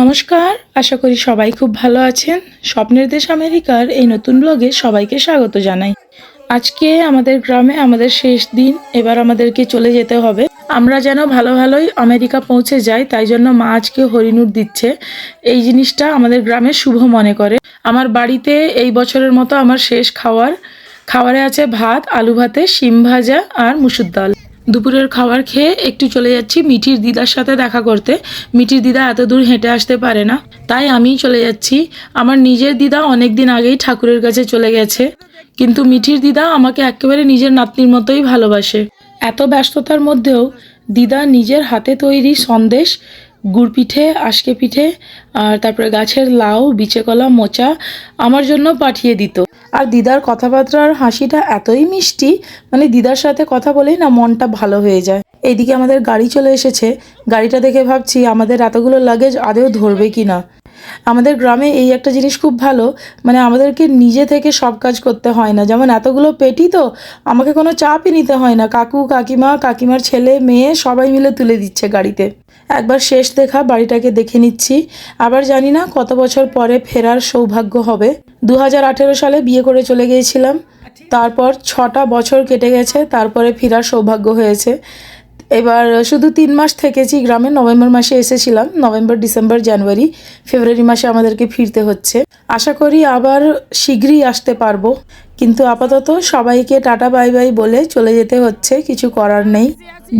নমস্কার, আশা করি সবাই খুব ভালো আছেন। স্বপ্নের দেশ আমেরিকার এই নতুন ব্লগে সবাইকে স্বাগত জানাই। আজকে আমাদের গ্রামে আমাদের শেষ দিন, এবার আমাদেরকে চলে যেতে হবে। আমরা যেন ভালো ভালোই আমেরিকা পৌঁছে যাই, তাই জন্য মা আজকে হরিণুর দিচ্ছে। এই জিনিসটা আমাদের গ্রামে শুভ মনে করে। আমার বাড়িতে এই বছরের মতো আমার শেষ খাওয়ার। খাবারে আছে ভাত, আলু ভাতে, শিম ভাজা আর মুসুর ডাল। দুপুরের খাবার খেয়ে একটু চলে যাচ্ছি মিঠির দিদার সাথে দেখা করতে। মিঠির দিদা এত দূর হেঁটে আসতে পারে না, তাই আমি চলে যাচ্ছি। আমার নিজের দিদা অনেক দিন আগেই ঠাকুরের কাছে চলে গেছে, কিন্তু মিঠির দিদা আমাকে একেবারে নিজের নাতনির মতোই ভালোবাসে। এত ব্যস্ততার মধ্যেও দিদা নিজের হাতে তৈরি সন্দেশ গুড় পিঠে আশকে পিঠে আর তারপরে গাছের লাউ, বিচে কলা, মোচা আমার জন্য পাঠিয়ে দিত। আর দিদার কথাবার্তার হাসিটা এতই মিষ্টি মানে দিদার সাথে কথা বলেই না মনটা ভালো হয়ে যায়। এইদিকে আমাদের গাড়ি চলে এসেছে। গাড়িটা দেখে ভাবছি আমাদের এতগুলো লাগেজ আদেও ধরবে কি না আমাদের গ্রামে এই একটা জিনিস খুব ভালো মানে আমাদেরকে নিজে থেকে সব কাজ করতে হয় না। যেমন এতগুলো পেটি তো, আমাকে কোনো চাপই নিতে হয় না। কাকু, কাকিমা, কাকিমার ছেলে, মেয়ে সবাই মিলে তুলে দিচ্ছে গাড়িতে। একবার শেষ দেখা, বাড়িটাকে দেখে নিচ্ছি। আবার জানি না কত বছর পরে ফেরার সৌভাগ্য হবে। দু হাজার আঠেরো সালে বিয়ে করে চলে গিয়েছিলাম। তারপর ছটা বছর কেটে গেছে, তারপরে ফেরার সৌভাগ্য হয়েছে। এবার শুধু তিন মাস থেকেছি গ্রামে, নভেম্বর মাসে এসেছিলাম, নভেম্বর, ডিসেম্বর, জানুয়ারি, ফেব্রুয়ারি মাসে আমাদেরকে ফিরতে হচ্ছে। আশা করি আবার শীঘ্রই আসতে পারব, কিন্তু আপাতত সবাইকে টাটা, বাই বাই বলে চলে যেতে হচ্ছে, কিছু করার নেই।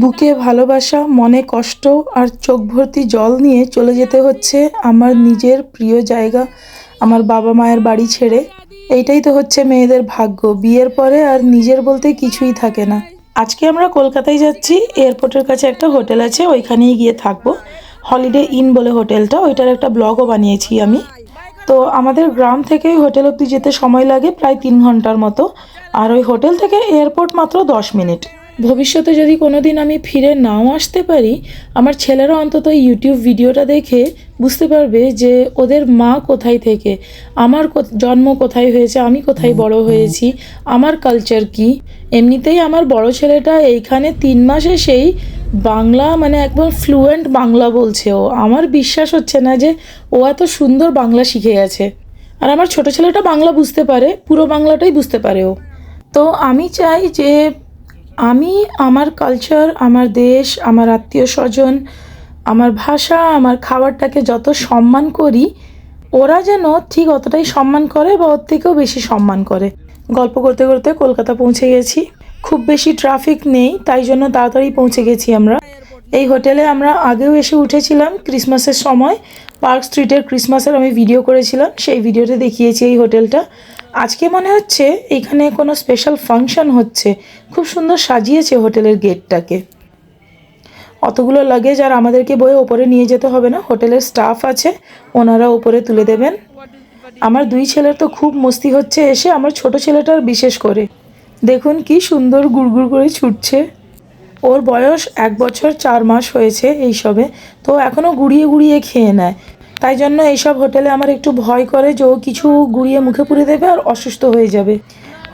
বুকে ভালোবাসা, মনে কষ্ট আর চোখ ভর্তি জল নিয়ে চলে যেতে হচ্ছে আমার নিজের প্রিয় জায়গা, আমার বাবা মায়ের বাড়ি ছেড়ে। এইটাই তো হচ্ছে মেয়েদের ভাগ্য, বিয়ের পরে আর নিজের বলতে কিছুই থাকে না। আজকে আমরা কলকাতায় যাচ্ছি, এয়ারপোর্টের কাছে একটা হোটেল আছে, ওইখানেই গিয়ে থাকব। হলিডে ইন বলে হোটেলটা, ওইটার একটা ব্লগও বানিয়েছি আমি। তো আমাদের গ্রাম থেকে হোটেল অব্দি যেতে সময় লাগে প্রায় তিন ঘণ্টার মতো। আর ওই হোটেল থেকে এয়ারপোর্ট মাত্র দশ মিনিট। ভবিষ্যতে যদি কোনোদিন আমি ফিরে নাও আসতে পারি, আমার ছেলেরা অন্তত ইউটিউব ভিডিওটা দেখে বুঝতে পারবে যে ওদের মা কোথায় থেকে আমার জন্ম কোথায় হয়েছে আমি কোথায় বড় হয়েছি আমার কালচার কি? এমনিতেই আমার বড় ছেলেটা এইখানে তিন মাস এসেই বাংলা মানে একদম ফ্লুয়েন্ট বাংলা বলছে ও। আমার বিশ্বাস হচ্ছে না যে ও এত সুন্দর বাংলা শিখে গেছে। আর আমার ছোট ছেলেটা বাংলা বুঝতে পারে পুরো বাংলাটাই বুঝতে পারে ও। তো আমি চাই যে আমি আমার কালচার আমার দেশ আমার আত্মীয় স্বজন আমার ভাষা, আমার খাবারটাকে যত সম্মান করি, ওরা যেন ঠিক অতটাই সম্মান করে বা ওর থেকেও বেশি সম্মান করে। গল্প করতে করতে কলকাতা পৌঁছে গেছি। খুব বেশি ট্রাফিক নেই, তাই জন্য তাড়াতাড়ি পৌঁছে গেছি আমরা। এই হোটেলে আমরা আগেও এসে উঠেছিলাম ক্রিসমাসের সময়। পার্ক স্ট্রিটের ক্রিসমাসের আমি ভিডিও করেছিলাম, সেই ভিডিওতে দেখিয়েছি এই হোটেলটা আজকে মনে হচ্ছে এখানে কোনো স্পেশাল ফাংশন হচ্ছে। খুব সুন্দর সাজিয়েছে হোটেলের গেটটাকে অতগুলো লাগেজ আর আমাদেরকে বয়ে ওপরে নিয়ে যেতে হবে না। হোটেলের স্টাফ আছে, ওনারা ওপরে তুলে দেবেন। আমার দুই ছেলের তো খুব মস্তি হচ্ছে এসে, আমার ছোট ছেলেটার বিশেষ করে। দেখুন কি সুন্দর গুড়গুড় করে ছুটছে। ওর বয়স এক বছর চার মাস হয়েছে এইসবে, তো এখনও গুড়িয়ে গুড়িয়ে খেয়ে নেয়। তাই জন্য এইসব হোটেলে আমার একটু ভয় করে যে ও কিছু গুড়িয়ে মুখে পুরে দেবে আর অসুস্থ হয়ে যাবে।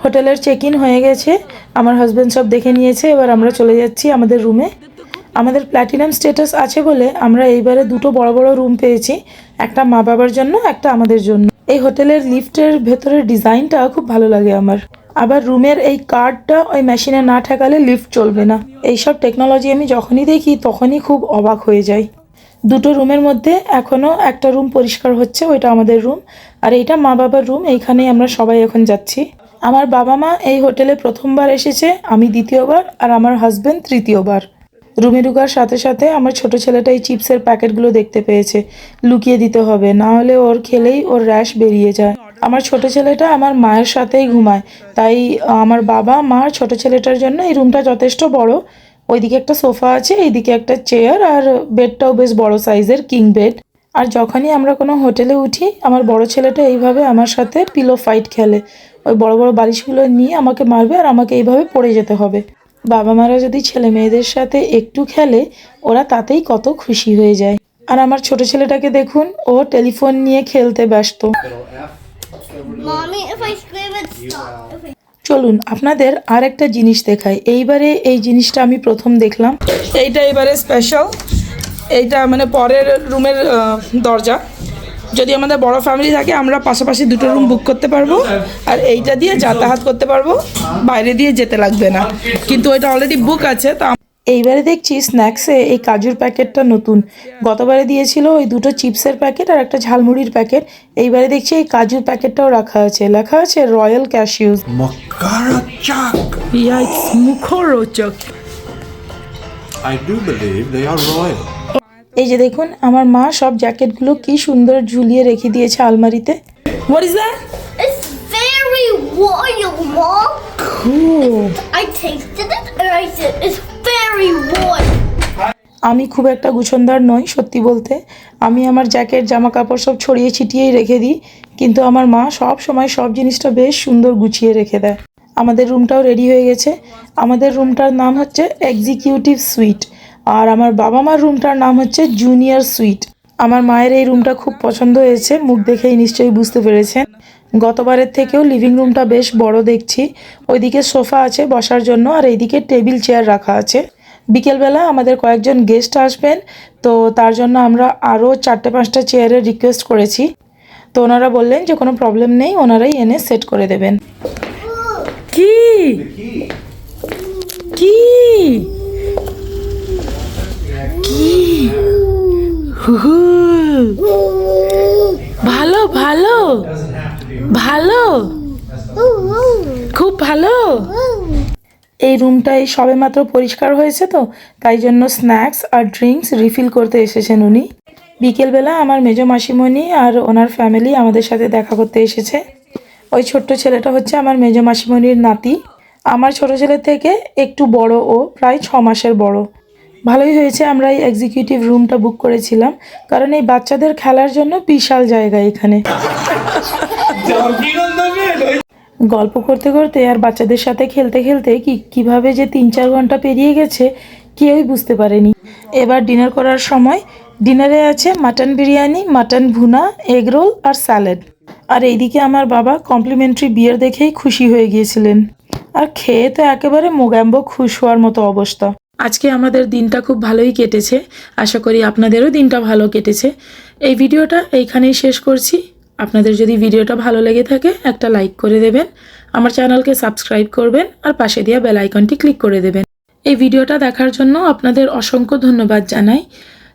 হোটেলের চেক ইন হয়ে গেছে, আমার হাজব্যান্ড সব দেখে নিয়েছে, এবার আমরা চলে যাচ্ছি আমাদের রুমে আমাদের প্ল্যাটিনাম স্টেটাস আছে বলে আমরা এইবারে দুটো বড় বড় রুম পেয়েছি। একটা মা বাবার জন্য, একটা আমাদের জন্য। এই হোটেলের লিফটের ভেতরের ডিজাইনটা খুব ভালো লাগে আমার। আবার রুমের এই কার্ডটা ওই মেশিনে না ঠেকালে লিফট চলবে না। এইসব টেকনোলজি আমি যখনই দেখি, তখনই খুব অবাক হয়ে যাই। দুটো রুমের মধ্যে এখনও একটা রুম পরিষ্কার হচ্ছে, ওইটা আমাদের রুম আর এইটা মা বাবার রুম এইখানেই আমরা সবাই এখন যাচ্ছি। আমার বাবা মা এই হোটেলে প্রথমবার এসেছে, আমি দ্বিতীয়বার, আর আমার হাজব্যান্ড তৃতীয়বার। রুমে ঢুকার সাথে সাথে আমার ছোট ছেলেটা এই চিপসের প্যাকেটগুলো দেখতে পেয়েছে। লুকিয়ে দিতে হবে, না হলে ওর খেলেই ওর র্যাশ বেরিয়ে যায়। আমার ছোট ছেলেটা আমার মায়ের সাথেই ঘুমায়, তাই আমার বাবা, মা ছোট ছেলেটার জন্য এই রুমটা যথেষ্ট বড়। ওইদিকে একটা সোফা আছে, এইদিকে একটা চেয়ার আর বেডটাও বেশ বড় সাইজের, কিং বেড। আর যখনই আমরা কোনো হোটেলে উঠি, আমার বড় ছেলেটা এইভাবে আমার সাথে পিলো ফাইট খেলে। ওই বড় বড় বালিশগুলো নিয়ে আমাকে মারবে আর আমাকে এইভাবে পড়ে যেতে হবে। বাবা মারা যদি ছেলে মেয়েদের সাথে একটু খেলে ওরা তাতেই কত খুশি হয়ে যায়। আর আমার ছোট ছেলেটাকে দেখুন ও টেলিফোন নিয়ে খেলতে ব্যস্ত। চলুন আপনাদের আর একটা জিনিস দেখাই। এইবারে এই জিনিসটা আমি প্রথম দেখলাম। এইটা এবারে স্পেশাল এইটা মানে পরের রুমের দরজা। যদি আমাদের বড় ফ্যামিলি থাকে আমরা পাশাপাশি দুটো রুম বুক করতে পারব। আর এইটা দিয়ে যাতায়াত করতে পারব। বাইরে দিয়ে যেতে লাগবে না। কিন্তু ওইটা অলরেডি বুক আছে তো এইবারে দেখছি স্ন্যাক্সে এই কাজুর প্যাকেটটা নতুন। গতবারে দিয়েছিল ওই দুটো চিপসের প্যাকেট আর একটা ঝালমুড়ির প্যাকেট। এইবারে দেখছি এই কাজুর প্যাকেটটাও রাখা আছে। লেখা আছে রয়্যাল ক্যাশিউজ! মুখরোচক। I do believe they are royal. এই যে দেখুন আমার মা সব জ্যাকেটগুলো কি সুন্দর ঝুলিয়ে রেখে দিয়েছে আলমারিতে। What is that It's very royal, Mom. I tasted it and I said it's very royal. আমি খুব একটা গুছনদার নই সত্যি বলতে। আমি আমার জ্যাকেট জামা কাপড় সব ছড়িয়ে ছিটিয়েই রেখে দিই কিন্তু আমার মা সব সময় সব জিনিসটা বেশ সুন্দর গুছিয়ে রেখে দেয়। আমাদের রুমটাও রেডি হয়ে গেছে। আমাদের রুমটার নাম হচ্ছে এক্সিকিউটিভ সুইট আর আমার বাবা মার রুমটার নাম হচ্ছে জুনিয়র সুইট আমার মায়ের এই রুমটা খুব পছন্দ হয়েছে মুখ দেখেই নিশ্চয়ই বুঝতে পেরেছেন। গতবারের থেকেও লিভিং রুমটা বেশ বড় দেখছি। ওইদিকে সোফা আছে বসার জন্য আর এইদিকে টেবিল চেয়ার রাখা আছে। বিকেলবেলা আমাদের কয়েকজন গেস্ট আসবেন তো তার জন্য আমরা আরও চারটে পাঁচটা চেয়ারের রিকোয়েস্ট করেছি। তো ওনারা বললেন যে কোনো প্রবলেম নেই ওনারাই এনে সেট করে দেবেন। কি? কি? কি? ভালো ভালো। ভালো। খুব ভালো। এই রুমটাই সবে মাত্র পরিষ্কার হয়েছে তো, তাই জন্য স্ন্যাক্স আর ড্রিঙ্কস রিফিল করতে এসেছেন উনি। বিকেলবেলা আমার মেজো মাসিমণি আর ওনার ফ্যামিলি আমাদের সাথে দেখা করতে এসেছে। ওই ছোট্ট ছেলেটা হচ্ছে আমার মেজো মাসিমণির নাতি। আমার ছোট ছেলের থেকে একটু বড় ও, প্রায় ছ মাসের বড়। ভালোই হয়েছে, আমরা এই এক্সিকিউটিভ রুমটা বুক করেছিলাম। কারণ এই বাচ্চাদের খেলার জন্য বিশাল জায়গা এখানে। গল্প করতে করতে আর বাচ্চাদের সাথে খেলতে খেলতে কি, কীভাবে যে তিন চার ঘণ্টা পেরিয়ে গেছে, কেউই বুঝতে পারেনি। এবার ডিনার করার সময় ডিনারে আছে mutton biryani mutton bhuna egg roll আর স্যালাড আর এইদিকে আমার বাবা কমপ্লিমেন্টারি বিয়ার দেখেই খুশি হয়ে গিয়েছিলেন। আর খেয়ে তো একেবারে মোগাম্বো খুশ হওয়ার মতো অবস্থা। আজকে আমাদের দিনটা খুব ভালোই কেটেছে। আশা করি আপনাদেরও দিনটা ভালো কেটেছে। এই ভিডিওটা এইখানেই শেষ করছি। আপনাদের যদি ভিডিওটা ভালো লেগে থাকে, একটা লাইক করে দেবেন, আমার চ্যানেলকে সাবস্ক্রাইব করবেন, আর পাশে দেওয়া বেল আইকনটি ক্লিক করে দেবেন। এই ভিডিওটা দেখার জন্য আপনাদের অসংখ্য ধন্যবাদ জানাই।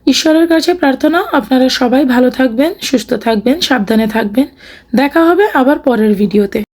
ঈশ্বরের কাছে প্রার্থনা, আপনারা সবাই ভালো থাকবেন, সুস্থ থাকবেন, সাবধানে থাকবেন। দেখা হবে আবার পরের ভিডিওতে।